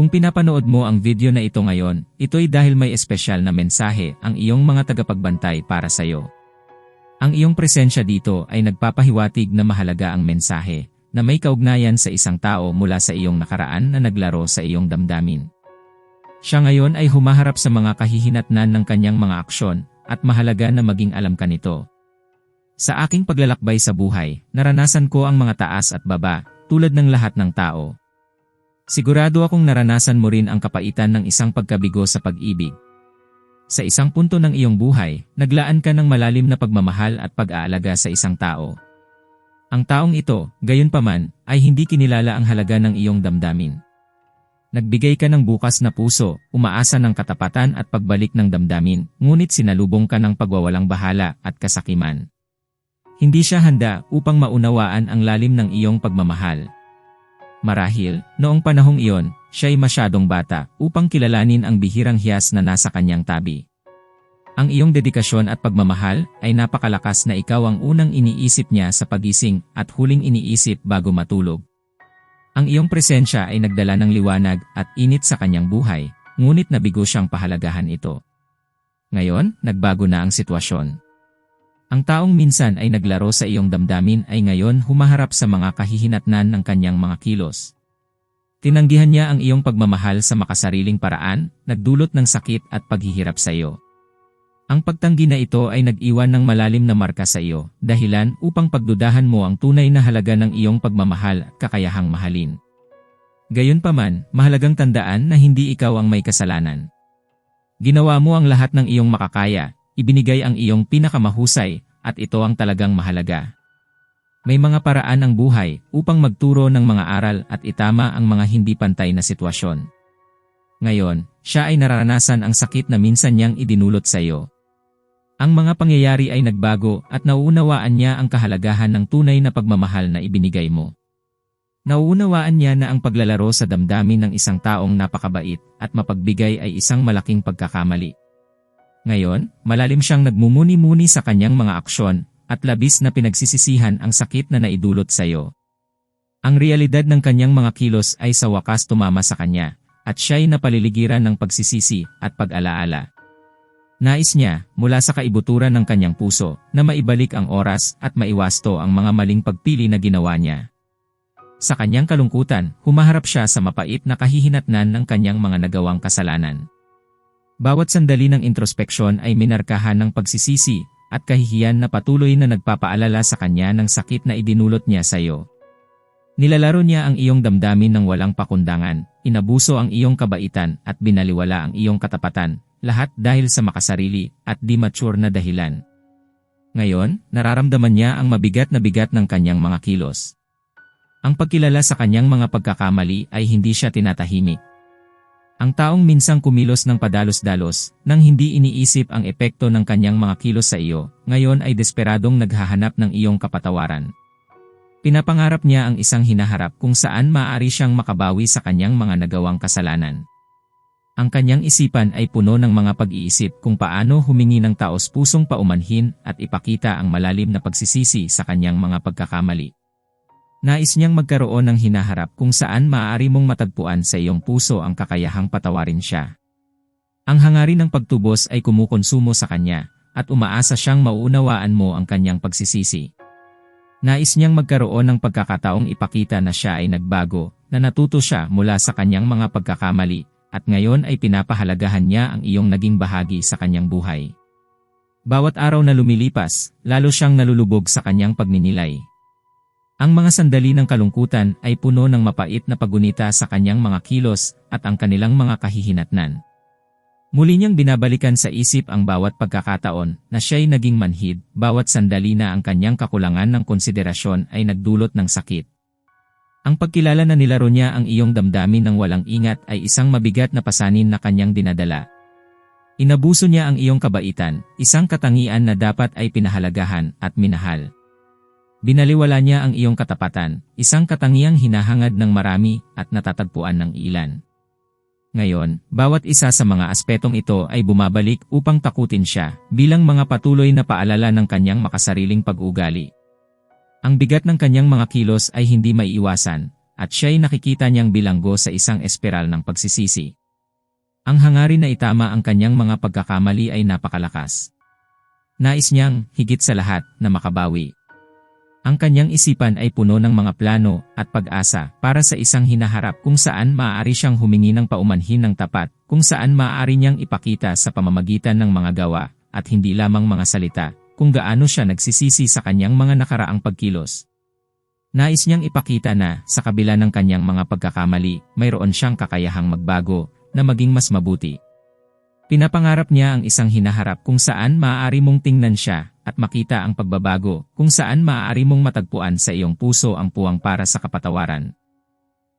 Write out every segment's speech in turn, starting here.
Kung pinapanood mo ang video na ito ngayon, ito'y dahil may espesyal na mensahe ang iyong mga tagapagbantay para sa iyo. Ang iyong presensya dito ay nagpapahiwatig na mahalaga ang mensahe, na may kaugnayan sa isang tao mula sa iyong nakaraan na naglaro sa iyong damdamin. Siya ngayon ay humaharap sa mga kahihinatnan ng kanyang mga aksyon, at mahalaga na maging alam ka nito. Sa aking paglalakbay sa buhay, naranasan ko ang mga taas at baba, tulad ng lahat ng tao. Sigurado akong naranasan mo rin ang kapaitan ng isang pagkabigo sa pag-ibig. Sa isang punto ng iyong buhay, naglaan ka ng malalim na pagmamahal at pag-aalaga sa isang tao. Ang taong ito, gayon paman, ay hindi kinilala ang halaga ng iyong damdamin. Nagbigay ka ng bukas na puso, umaasa ng katapatan at pagbalik ng damdamin, ngunit sinalubong ka ng pagwawalang bahala at kasakiman. Hindi siya handa upang maunawaan ang lalim ng iyong pagmamahal, Marahil, noong panahong iyon, siya'y masyadong bata upang kilalanin ang bihirang hiyas na nasa kanyang tabi. Ang iyong dedikasyon at pagmamahal ay napakalakas na ikaw ang unang iniisip niya sa pagising at huling iniisip bago matulog. Ang iyong presensya ay nagdala ng liwanag at init sa kanyang buhay, ngunit nabigo siyang pahalagahan ito. Ngayon, nagbago na ang sitwasyon. Ang taong minsan ay naglaro sa iyong damdamin ay ngayon humaharap sa mga kahihinatnan ng kanyang mga kilos. Tinanggihan niya ang iyong pagmamahal sa makasariling paraan, nagdulot ng sakit at paghihirap sa iyo. Ang pagtanggi na ito ay nag-iwan ng malalim na marka sa iyo, dahilan upang pagdudahan mo ang tunay na halaga ng iyong pagmamahal at kakayahang mahalin. Gayunpaman, mahalagang tandaan na hindi ikaw ang may kasalanan. Ginawa mo ang lahat ng iyong makakaya, ibinigay ang iyong pinakamahusay, at ito ang talagang mahalaga. May mga paraan ang buhay upang magturo ng mga aral at itama ang mga hindi pantay na sitwasyon. Ngayon, siya ay nararanasan ang sakit na minsan niyang idinulot sa iyo. Ang mga pangyayari ay nagbago at nauunawaan niya ang kahalagahan ng tunay na pagmamahal na ibinigay mo. Nauunawaan niya na ang paglalaro sa damdamin ng isang taong napakabait at mapagbigay ay isang malaking pagkakamali. Ngayon, malalim siyang nagmumuni-muni sa kanyang mga aksyon, at labis na pinagsisisihan ang sakit na naidulot sa iyo. Ang realidad ng kanyang mga kilos ay sa wakas tumama sa kanya, at siya'y napaliligiran ng pagsisisi at pag-alaala. Nais niya, mula sa kaibuturan ng kanyang puso, na maibalik ang oras at maiwasto ang mga maling pagpili na ginawa niya. Sa kanyang kalungkutan, humaharap siya sa mapait na kahihinatnan ng kanyang mga nagawang kasalanan. Bawat sandali ng introspeksyon ay minarkahan ng pagsisisi at kahihiyan na patuloy na nagpapaalala sa kanya ng sakit na idinulot niya sa iyo. Nilalaro niya ang iyong damdamin ng walang pakundangan, inabuso ang iyong kabaitan at binaliwala ang iyong katapatan, lahat dahil sa makasarili at di mature na dahilan. Ngayon, nararamdaman niya ang mabigat na bigat ng kanyang mga kilos. Ang pagkilala sa kanyang mga pagkakamali ay hindi siya tinatahimik, ang taong minsang kumilos ng padalos-dalos, nang hindi iniisip ang epekto ng kanyang mga kilos sa iyo, ngayon ay desperadong naghahanap ng iyong kapatawaran. Pinapangarap niya ang isang hinaharap kung saan maaari siyang makabawi sa kanyang mga nagawang kasalanan. Ang kanyang isipan ay puno ng mga pag-iisip kung paano humingi ng taos pusong paumanhin at ipakita ang malalim na pagsisisi sa kanyang mga pagkakamali. Nais niyang magkaroon ng hinaharap kung saan maaari mong matagpuan sa iyong puso ang kakayahang patawarin siya. Ang hangarin ng pagtubos ay kumukonsumo sa kanya, at umaasa siyang mauunawaan mo ang kanyang pagsisisi. Nais niyang magkaroon ng pagkakataong ipakita na siya ay nagbago, na natuto siya mula sa kanyang mga pagkakamali, at ngayon ay pinapahalagahan niya ang iyong naging bahagi sa kanyang buhay. Bawat araw na lumilipas, lalo siyang nalulubog sa kanyang pagninilay. Ang mga sandali ng kalungkutan ay puno ng mapait na pagunita sa kanyang mga kilos at ang kanilang mga kahihinatnan. Muli niyang binabalikan sa isip ang bawat pagkakataon na siya'y naging manhid, bawat sandali na ang kanyang kakulangan ng konsiderasyon ay nagdulot ng sakit. Ang pagkilala na nilaro niya ang iyong damdamin ng walang ingat ay isang mabigat na pasanin na kanyang dinadala. Inabuso niya ang iyong kabaitan, isang katangian na dapat ay pinahalagahan at minahal. Binaliwala niya ang iyong katapatan, isang katangiang hinahangad ng marami at natatagpuan ng ilan. Ngayon, bawat isa sa mga aspetong ito ay bumabalik upang takutin siya bilang mga patuloy na paalala ng kanyang makasariling pag-ugali. Ang bigat ng kanyang mga kilos ay hindi maiiwasan, at siya'y nakikita niyang bilanggo sa isang espiral ng pagsisisi. Ang hangarin na itama ang kanyang mga pagkakamali ay napakalakas. Nais niyang, higit sa lahat, na makabawi. Ang kanyang isipan ay puno ng mga plano at pag-asa para sa isang hinaharap kung saan maaari siyang humingi ng paumanhin ng tapat, kung saan maaari niyang ipakita sa pamamagitan ng mga gawa at hindi lamang mga salita kung gaano siya nagsisisi sa kanyang mga nakaraang pagkilos. Nais niyang ipakita na sa kabila ng kanyang mga pagkakamali, mayroon siyang kakayahang magbago na maging mas mabuti. Pinapangarap niya ang isang hinaharap kung saan maaari mong tingnan siya at makita ang pagbabago kung saan maaari mong matagpuan sa iyong puso ang puwang para sa kapatawaran.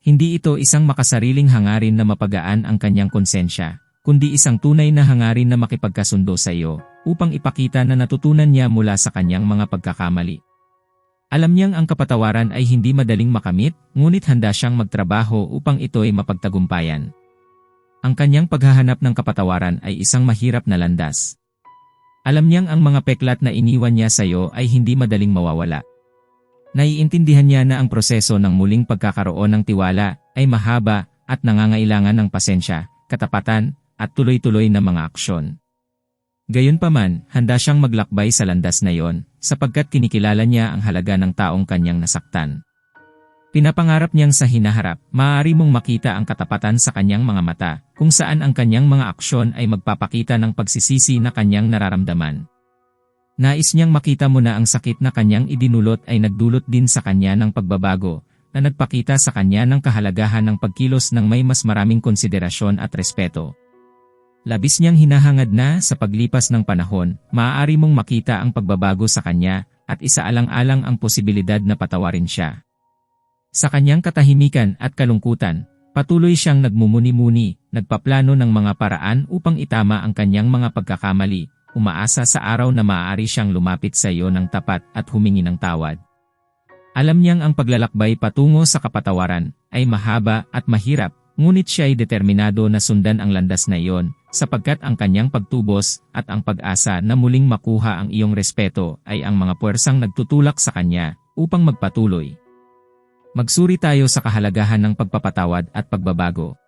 Hindi ito isang makasariling hangarin na mapagaan ang kanyang konsensya, kundi isang tunay na hangarin na makipagkasundo sa iyo upang ipakita na natutunan niya mula sa kanyang mga pagkakamali. Alam niyang ang kapatawaran ay hindi madaling makamit, ngunit handa siyang magtrabaho upang ito ay mapagtagumpayan. Ang kanyang paghahanap ng kapatawaran ay isang mahirap na landas. Alam niyang ang mga peklat na iniwan niya sa iyo ay hindi madaling mawawala. Naiintindihan niya na ang proseso ng muling pagkakaroon ng tiwala ay mahaba at nangangailangan ng pasensya, katapatan, at tuloy-tuloy na mga aksyon. Gayunpaman, handa siyang maglakbay sa landas na iyon, sapagkat kinikilala niya ang halaga ng taong kanyang nasaktan. Pinapangarap niyang sa hinaharap, maaari mong makita ang katapatan sa kanyang mga mata, kung saan ang kanyang mga aksyon ay magpapakita ng pagsisisi na kanyang nararamdaman. Nais niyang makita mo na ang sakit na kanyang idinulot ay nagdulot din sa kanya ng pagbabago, na nagpakita sa kanya ng kahalagahan ng pagkilos ng may mas maraming konsiderasyon at respeto. Labis niyang hinahangad na sa paglipas ng panahon, maaari mong makita ang pagbabago sa kanya at isaalang-alang ang posibilidad na patawarin siya. Sa kanyang katahimikan at kalungkutan, patuloy siyang nagmumuni-muni, nagpaplano ng mga paraan upang itama ang kanyang mga pagkakamali, umaasa sa araw na maaari siyang lumapit sa iyo ng tapat at humingi ng tawad. Alam niyang ang paglalakbay patungo sa kapatawaran ay mahaba at mahirap, ngunit siya ay determinado na sundan ang landas na iyon, sapagkat ang kanyang pagtubos at ang pag-asa na muling makuha ang iyong respeto ay ang mga puwersang nagtutulak sa kanya upang magpatuloy. Magsuri tayo sa kahalagahan ng pagpapatawad at pagbabago.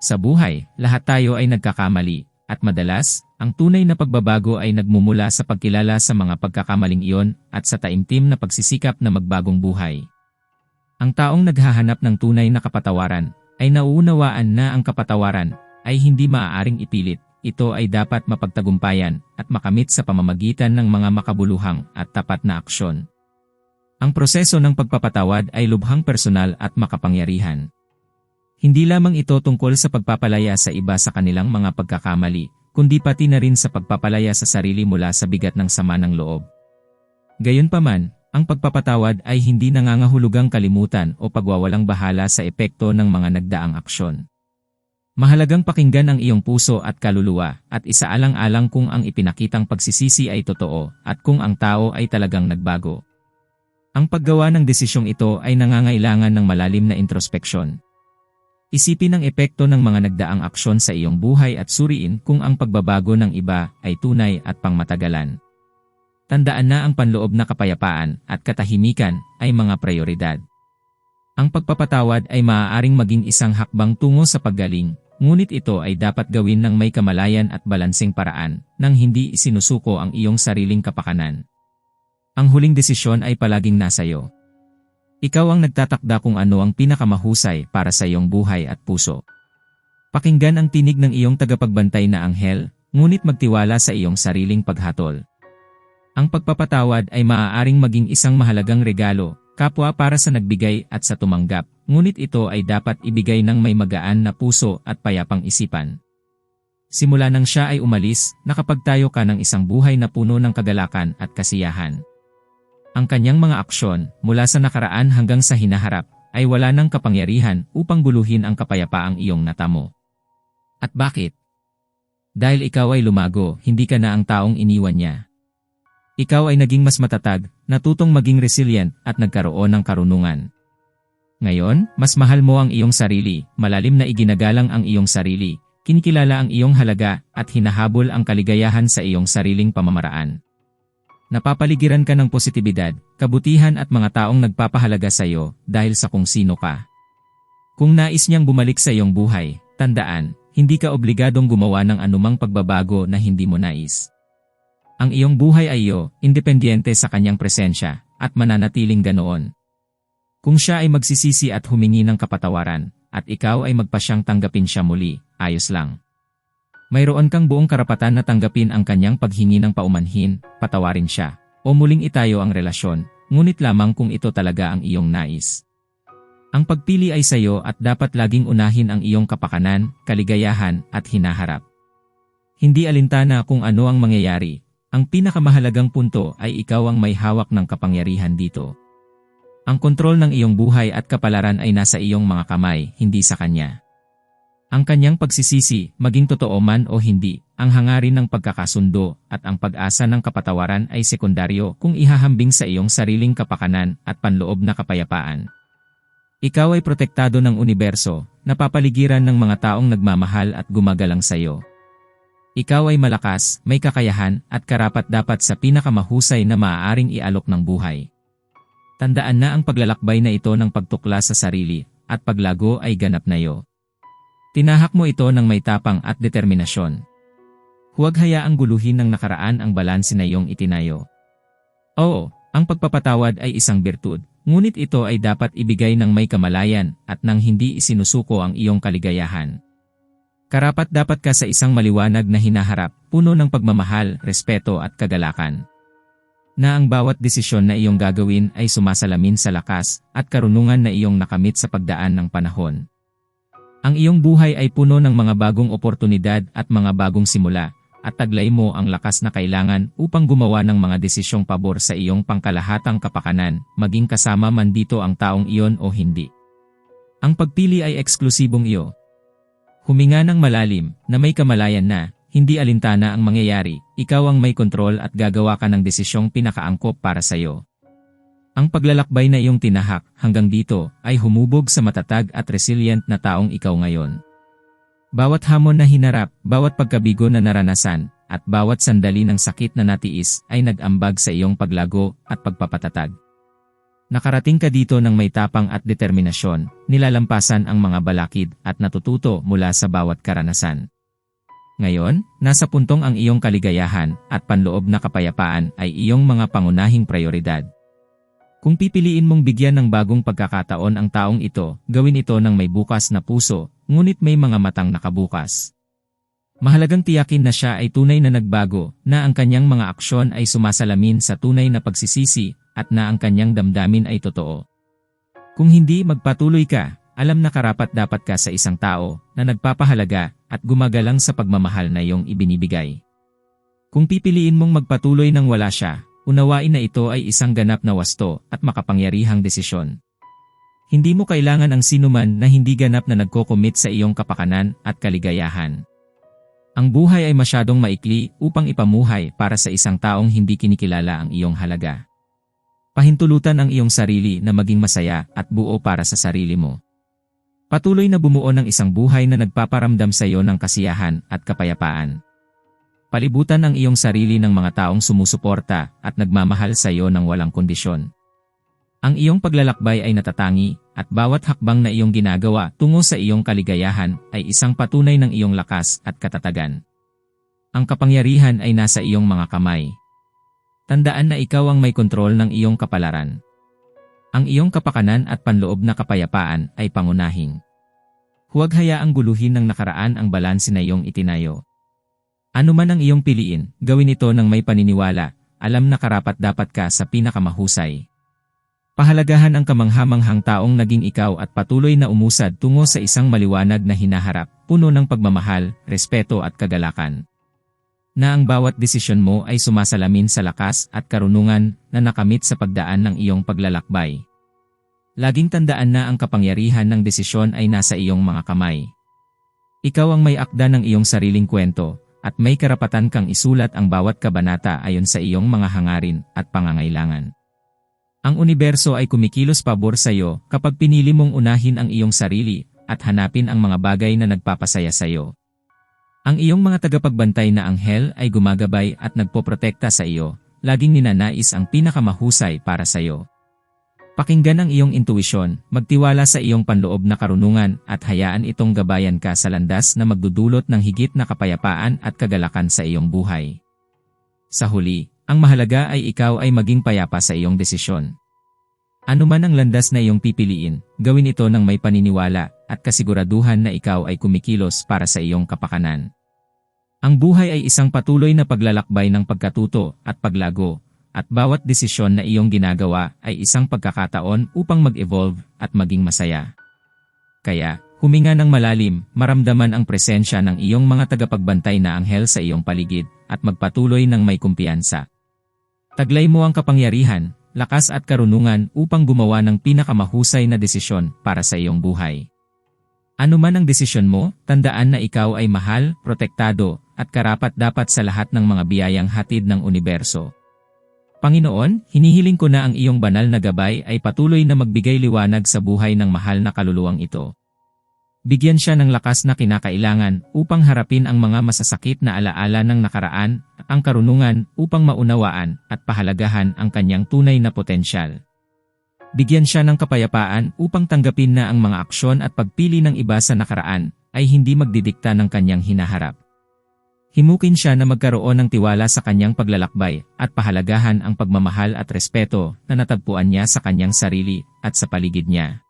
Sa buhay, lahat tayo ay nagkakamali, at madalas, ang tunay na pagbabago ay nagmumula sa pagkilala sa mga pagkakamaling iyon at sa taimtim na pagsisikap na magbagong buhay. Ang taong naghahanap ng tunay na kapatawaran ay nauunawaan na ang kapatawaran ay hindi maaaring ipilit. Ito ay dapat mapagtagumpayan at makamit sa pamamagitan ng mga makabuluhang at tapat na aksyon. Ang proseso ng pagpapatawad ay lubhang personal at makapangyarihan. Hindi lamang ito tungkol sa pagpapalaya sa iba sa kanilang mga pagkakamali, kundi pati na rin sa pagpapalaya sa sarili mula sa bigat ng sama ng loob. Gayunpaman, ang pagpapatawad ay hindi nangangahulugang kalimutan o pagwawalang bahala sa epekto ng mga nagdaang aksyon. Mahalagang pakinggan ang iyong puso at kaluluwa at isaalang-alang kung ang ipinakitang pagsisisi ay totoo at kung ang tao ay talagang nagbago. Ang paggawa ng desisyong ito ay nangangailangan ng malalim na introspeksyon. Isipin ang epekto ng mga nagdaang aksyon sa iyong buhay at suriin kung ang pagbabago ng iba ay tunay at pangmatagalan. Tandaan na ang panloob na kapayapaan at katahimikan ay mga prioridad. Ang pagpapatawad ay maaaring maging isang hakbang tungo sa paggaling, ngunit ito ay dapat gawin ng may kamalayan at balansing paraan, nang hindi isinusuko ang iyong sariling kapakanan. Ang huling desisyon ay palaging nasa iyo. Ikaw ang nagtatakda kung ano ang pinakamahusay para sa iyong buhay at puso. Pakinggan ang tinig ng iyong tagapagbantay na anghel, ngunit magtiwala sa iyong sariling paghatol. Ang pagpapatawad ay maaaring maging isang mahalagang regalo, kapwa para sa nagbigay at sa tumanggap, ngunit ito ay dapat ibigay ng may magaan na puso at payapang isipan. Simula nang siya ay umalis, nakapagtayo ka ng isang buhay na puno ng kagalakan at kasiyahan. Ang kanyang mga aksyon, mula sa nakaraan hanggang sa hinaharap, ay wala ng kapangyarihan upang guluhin ang kapayapaang iyong natamo. At bakit? Dahil ikaw ay lumago, hindi ka na ang taong iniwan niya. Ikaw ay naging mas matatag, natutong maging resilient at nagkaroon ng karunungan. Ngayon, mas mahal mo ang iyong sarili, malalim na iginagalang ang iyong sarili, kinikilala ang iyong halaga at hinahabol ang kaligayahan sa iyong sariling pamamaraan. Napapaligiran ka ng positibidad, kabutihan at mga taong nagpapahalaga sa iyo dahil sa kung sino ka. Kung nais niyang bumalik sa iyong buhay, tandaan, hindi ka obligadong gumawa ng anumang pagbabago na hindi mo nais. Ang iyong buhay ay iyo, independyente sa kanyang presensya, at mananatiling ganoon. Kung siya ay magsisisi at humingi ng kapatawaran, at ikaw ay magpasyang tanggapin siya muli, ayos lang. Mayroon kang buong karapatan na tanggapin ang kanyang paghingi ng paumanhin, patawarin siya, o muling itayo ang relasyon, ngunit lamang kung ito talaga ang iyong nais. Ang pagpili ay sa iyo at dapat laging unahin ang iyong kapakanan, kaligayahan, at hinaharap. Hindi alintana kung ano ang mangyayari, ang pinakamahalagang punto ay ikaw ang may hawak ng kapangyarihan dito. Ang kontrol ng iyong buhay at kapalaran ay nasa iyong mga kamay, hindi sa kanya. Ang kanyang pagsisisi, maging totoo man o hindi, ang hangarin ng pagkakasundo at ang pag-asa ng kapatawaran ay sekundaryo kung ihahambing sa iyong sariling kapakanan at panloob na kapayapaan. Ikaw ay protektado ng universo, napapaligiran ng mga taong nagmamahal at gumagalang sa iyo. Ikaw ay malakas, may kakayahan, at karapat dapat sa pinakamahusay na maaaring ialok ng buhay. Tandaan na ang paglalakbay na ito ng pagtukla sa sarili, at paglago ay ganap na iyo. Tinahak mo ito ng may tapang at determinasyon. Huwag hayaang guluhin ng nakaraan ang balanse na iyong itinayo. Oo, ang pagpapatawad ay isang birtud, ngunit ito ay dapat ibigay ng may kamalayan at nang hindi isinusuko ang iyong kaligayahan. Karapat dapat ka sa isang maliwanag na hinaharap, puno ng pagmamahal, respeto at kagalakan. Na ang bawat desisyon na iyong gagawin ay sumasalamin sa lakas at karunungan na iyong nakamit sa pagdaan ng panahon. Ang iyong buhay ay puno ng mga bagong oportunidad at mga bagong simula, at taglay mo ang lakas na kailangan upang gumawa ng mga desisyong pabor sa iyong pangkalahatang kapakanan, maging kasama man dito ang taong iyon o hindi. Ang pagpili ay eksklusibong iyo, Huminga ng malalim, na may kamalayan na, hindi alintana ang mangyayari, ikaw ang may kontrol at gagawa ka ng desisyong pinakaangkop para sa iyo. Ang paglalakbay na iyong tinahak hanggang dito ay humubog sa matatag at resilient na taong ikaw ngayon. Bawat hamon na hinarap, bawat pagkabigo na naranasan, at bawat sandali ng sakit na natiis ay nag-ambag sa iyong paglago at pagpapatatag. Nakarating ka dito ng may tapang at determinasyon, nilalampasan ang mga balakid at natututo mula sa bawat karanasan. Ngayon, nasa puntong ang iyong kaligayahan at panloob na kapayapaan ay iyong mga pangunahing prioridad. Kung pipiliin mong bigyan ng bagong pagkakataon ang taong ito, gawin ito ng may bukas na puso, ngunit may mga matang nakabukas. Mahalagang tiyakin na siya ay tunay na nagbago, na ang kanyang mga aksyon ay sumasalamin sa tunay na pagsisisi, at na ang kanyang damdamin ay totoo. Kung hindi magpatuloy ka, alam na karapat dapat ka sa isang tao na nagpapahalaga at gumagalang sa pagmamahal na iyong ibinibigay. Kung pipiliin mong magpatuloy nang wala siya, unawain na ito ay isang ganap na wasto at makapangyarihang desisyon. Hindi mo kailangan ang sinuman na hindi ganap na nagko-commit sa iyong kapakanan at kaligayahan. Ang buhay ay masyadong maikli upang ipamuhay para sa isang taong hindi kinikilala ang iyong halaga. Pahintulutan ang iyong sarili na maging masaya at buo para sa sarili mo. Patuloy na bumuo ng isang buhay na nagpaparamdam sa iyo ng kasiyahan at kapayapaan. Palibutan ang iyong sarili ng mga taong sumusuporta at nagmamahal sa iyo ng walang kondisyon. Ang iyong paglalakbay ay natatangi at bawat hakbang na iyong ginagawa tungo sa iyong kaligayahan ay isang patunay ng iyong lakas at katatagan. Ang kapangyarihan ay nasa iyong mga kamay. Tandaan na ikaw ang may kontrol ng iyong kapalaran. Ang iyong kapakanan at panloob na kapayapaan ay pangunahing. Huwag hayaang guluhin ng nakaraan ang balanse na iyong itinayo. Ano man ang iyong piliin, gawin ito ng may paniniwala, alam na karapat dapat ka sa pinakamahusay. Pahalagahan ang kamanghamanghang taong naging ikaw at patuloy na umusad tungo sa isang maliwanag na hinaharap, puno ng pagmamahal, respeto at kagalakan na ang bawat desisyon mo ay sumasalamin sa lakas at karunungan na nakamit sa pagdaan ng iyong paglalakbay. Laging tandaan na ang kapangyarihan ng desisyon ay nasa iyong mga kamay. Ikaw ang may akda ng iyong sariling kwento, at may karapatan kang isulat ang bawat kabanata ayon sa iyong mga hangarin at pangangailangan. Ang universo ay kumikilos pabor sa iyo kapag pinili mong unahin ang iyong sarili at hanapin ang mga bagay na nagpapasaya sa iyo. Ang iyong mga tagapagbantay na anghel ay gumagabay at nagpoprotekta sa iyo, laging ninanais ang pinakamahusay para sa iyo. Pakinggan ang iyong intuisyon, magtiwala sa iyong panloob na karunungan at hayaan itong gabayan ka sa landas na magdudulot ng higit na kapayapaan at kagalakan sa iyong buhay. Sa huli, ang mahalaga ay ikaw ay maging payapa sa iyong desisyon. Ano man ang landas na iyong pipiliin, gawin ito ng may paniniwala at kasiguraduhan na ikaw ay kumikilos para sa iyong kapakanan. Ang buhay ay isang patuloy na paglalakbay ng pagkatuto at paglago, at bawat desisyon na iyong ginagawa ay isang pagkakataon upang mag-evolve at maging masaya. Kaya, huminga ng malalim, maramdaman ang presensya ng iyong mga tagapagbantay na anghel sa iyong paligid, at magpatuloy ng may kumpiyansa. Taglay mo ang kapangyarihan, lakas at karunungan upang gumawa ng pinakamahusay na desisyon para sa iyong buhay. Ano man ang desisyon mo, tandaan na ikaw ay mahal, protektado, at karapat dapat sa lahat ng mga biyayang hatid ng universo. Panginoon, hinihiling ko na ang iyong banal na gabay ay patuloy na magbigay liwanag sa buhay ng mahal na kaluluwang ito. Bigyan siya ng lakas na kinakailangan upang harapin ang mga masasakit na alaala ng nakaraan, ang karunungan upang maunawaan at pahalagahan ang kanyang tunay na potensyal. Bigyan siya ng kapayapaan upang tanggapin na ang mga aksyon at pagpili ng iba sa nakaraan ay hindi magdidikta ng kanyang hinaharap. Himukin siya na magkaroon ng tiwala sa kanyang paglalakbay at pahalagahan ang pagmamahal at respeto na natagpuan niya sa kanyang sarili at sa paligid niya.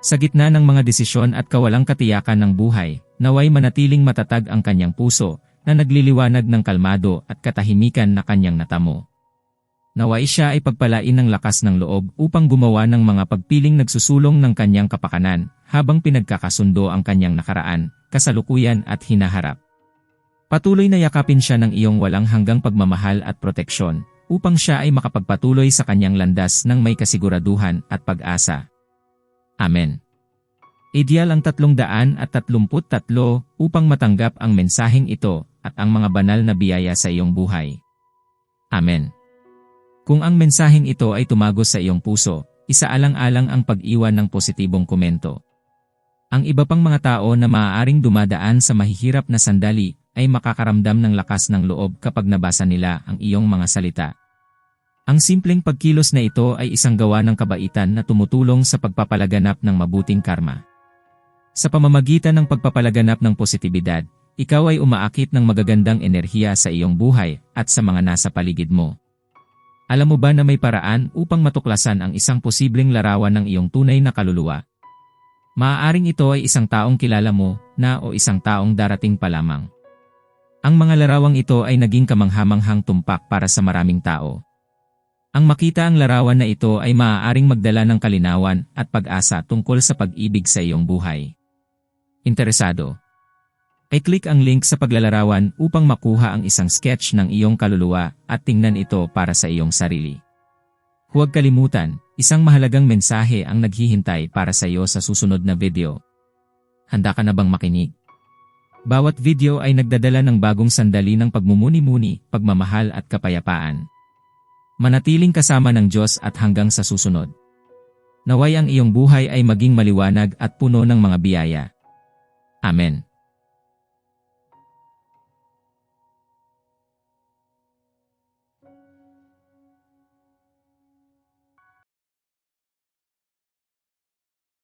Sa gitna ng mga desisyon at kawalang katiyakan ng buhay, naway manatiling matatag ang kanyang puso na nagliliwanag ng kalmado at katahimikan na kanyang natamo. Naway siya ay pagpalain ng lakas ng loob upang gumawa ng mga pagpiling nagsusulong ng kanyang kapakanan habang pinagkakasundo ang kanyang nakaraan, kasalukuyan at hinaharap. Patuloy na yakapin siya ng iyong walang hanggang pagmamahal at proteksyon, upang siya ay makapagpatuloy sa kanyang landas ng may kasiguraduhan at pag-asa. Amen. Ideal ang tatlong daan at tatlumput tatlo upang matanggap ang mensaheng ito at ang mga banal na biyaya sa iyong buhay. Amen. Kung ang mensaheng ito ay tumagos sa iyong puso, isaalang-alang ang pag-iwan ng positibong komento. Ang iba pang mga tao na maaaring dumadaan sa mahihirap na sandali ay makakaramdam ng lakas ng loob kapag nabasa nila ang iyong mga salita. Ang simpleng pagkilos na ito ay isang gawa ng kabaitan na tumutulong sa pagpapalaganap ng mabuting karma. Sa pamamagitan ng pagpapalaganap ng positibidad, ikaw ay umaakit ng magagandang enerhiya sa iyong buhay at sa mga nasa paligid mo. Alam mo ba na may paraan upang matuklasan ang isang posibleng larawan ng iyong tunay na kaluluwa? Maaaring ito ay isang taong kilala mo na o isang taong darating pa lamang. Ang mga larawang ito ay naging kamanghamanghang tumpak para sa maraming tao. Ang makita ang larawan na ito ay maaaring magdala ng kalinawan at pag-asa tungkol sa pag-ibig sa iyong buhay. Interesado? I-click ang link sa paglalarawan upang makuha ang isang sketch ng iyong kaluluwa at tingnan ito para sa iyong sarili. Huwag kalimutan, isang mahalagang mensahe ang naghihintay para sa iyo sa susunod na video. Handa ka na bang makinig? Bawat video ay nagdadala ng bagong sandali ng pagmumuni-muni, pagmamahal at kapayapaan. Manatiling kasama ng Diyos at hanggang sa susunod. Naway ang iyong buhay ay maging maliwanag at puno ng mga biyaya. Amen.